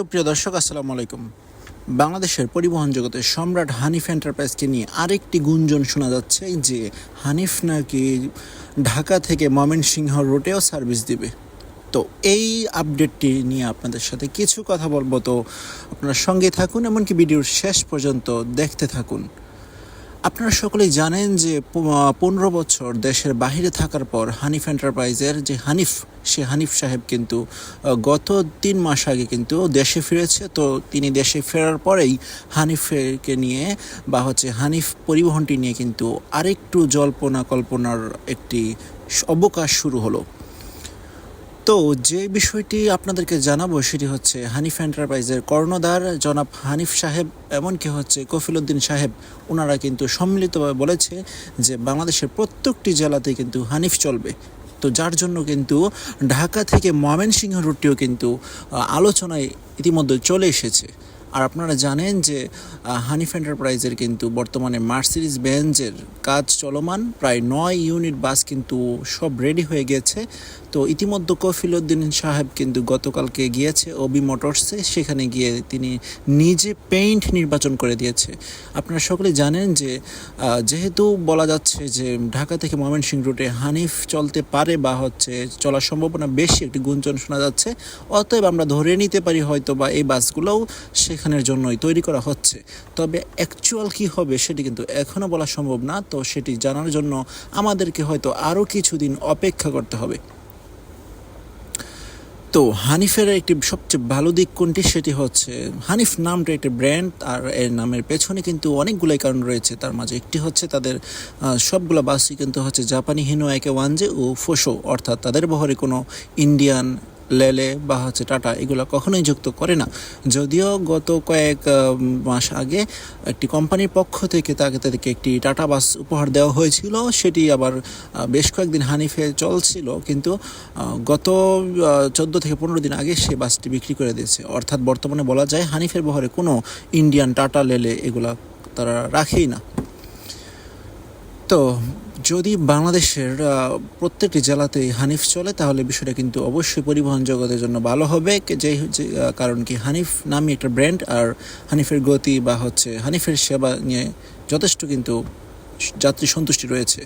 সুপ্রিয় দর্শক, আসসালামু আলাইকুম। বাংলাদেশের পরিবহন জগতে সম্রাট হানিফ এন্টারপ্রাইজকে নিয়ে আরেকটি গুঞ্জন শোনা যাচ্ছে যে হানিফ নাকি ঢাকা থেকে ময়মনসিংহ রুটেও সার্ভিস দিবে। তো এই আপডেটটি নিয়ে আপনাদের সাথে কিছু কথা বলব। তো আপনারা সঙ্গে থাকুন, এমনকি ভিডিওর শেষ পর্যন্ত দেখতে থাকুন। আপনারা সকলেই জানেন যে পনেরো বছর দেশের বাইরে থাকার পর হানিফ এন্টারপ্রাইজের যে হানিফ, সে হানিফ সাহেব কিন্তু গত তিন মাস আগে কিন্তু দেশে ফিরেছে। তো তিনি দেশে ফেরার পরেই হানিফকে নিয়ে বা হচ্ছে হানিফ পরিবহনটি নিয়ে কিন্তু আরেকটু জল্পনা কল্পনার একটি অবকাশ শুরু হলো। তো যে বিষয়টি আপনাদেরকে জানাব সেটি হচ্ছে হানিফ এন্টারপ্রাইজের কর্ণধার জনাব হানিফ সাহেব, এমনকি হচ্ছে কফিলউদ্দিন সাহেব ওনারা কিন্তু সম্মিলিতভাবে বলেছে যে বাংলাদেশের প্রত্যেকটি জেলাতে কিন্তু হানিফ চলবে। তো যার জন্য কিন্তু ঢাকা থেকে ময়মনসিংহ রুটটিও কিন্তু আলোচনায় ইতিমধ্যে চলে এসেছে। আর আপনারা জানেন যে হানিফ এন্টারপ্রাইজের কিন্তু বর্তমানে মার্সিডিজ বেঞ্জের কাজ চলমান। প্রায় নয় ইউনিট বাস কিন্তু সব রেডি হয়ে গেছে। তো ইতিমধ্যে কফিলউদ্দিন সাহেব কিন্তু গতকালকে গিয়েছে ওবি মোটরসে সেখানে গিয়ে তিনি নিজে পেইন্ট নির্বাচন করে দিয়েছে। আপনারা সকলে জানেন যে যেহেতু বলা যাচ্ছে যে, ঢাকা থেকে ময়মনসিংহ রুটে হানিফ চলতে পারে বা হচ্ছে চলার সম্ভাবনা বেশি, একটি গুঞ্জন শোনা যাচ্ছে। অতএব আমরা ধরে নিতে পারি হয়তো বা এই বাসগুলোও সেখানের জন্যই তৈরি করা হচ্ছে। তবে অ্যাকচুয়াল কি হবে সেটি কিন্তু এখনও বলা সম্ভব না। তো সেটি জানার জন্য আমাদেরকে হয়তো আরও কিছুদিন অপেক্ষা করতে হবে। তো হানিফের একটি সবচেয়ে ভালো দিক কোনটি সেটি হচ্ছে, হানিফ নামটা একটি ব্র্যান্ড আর এর নামের পেছনে কিন্তু অনেকগুলোই কারণ রয়েছে। তার মাঝে একটি হচ্ছে তাদের সবগুলো বাসই কিন্তু হচ্ছে জাপানি হিনো একে ওয়ানজে ও ফোসো, অর্থাৎ তাদের বহরে কোনো ইন্ডিয়ান লেলে বা হচ্ছে টাটা এগুলো কখনোই যুক্ত করে না। যদিও গত কয়েক মাস আগে একটি কোম্পানির পক্ষ থেকে তাকে তাদেরকে একটি টাটা বাস উপহার দেওয়া হয়েছিল, সেটি আবার বেশ কয়েকদিন হানিফে চলছিল, কিন্তু গত চোদ্দ থেকে পনেরো দিন আগে সে বাসটি বিক্রি করে দিয়েছে। অর্থাৎ বর্তমানে বলা যায় হানিফের বহরে কোনো ইন্ডিয়ান টাটা লেলে এগুলা তারা রাখেই না। তো যদি বাংলাদেশের প্রত্যেকটি জেলাতেই হানিফ চলে, তাহলে বিষয়টা কিন্তু অবশ্যই পরিবহন জগতের জন্য ভালো হবে। যে কারণ কি হানিফ নামে একটা ব্র্যান্ড আর হানিফের গতি বা হচ্ছে হানিফের সেবা নিয়ে যথেষ্ট কিন্তু যাত্রী সন্তুষ্টি রয়েছে।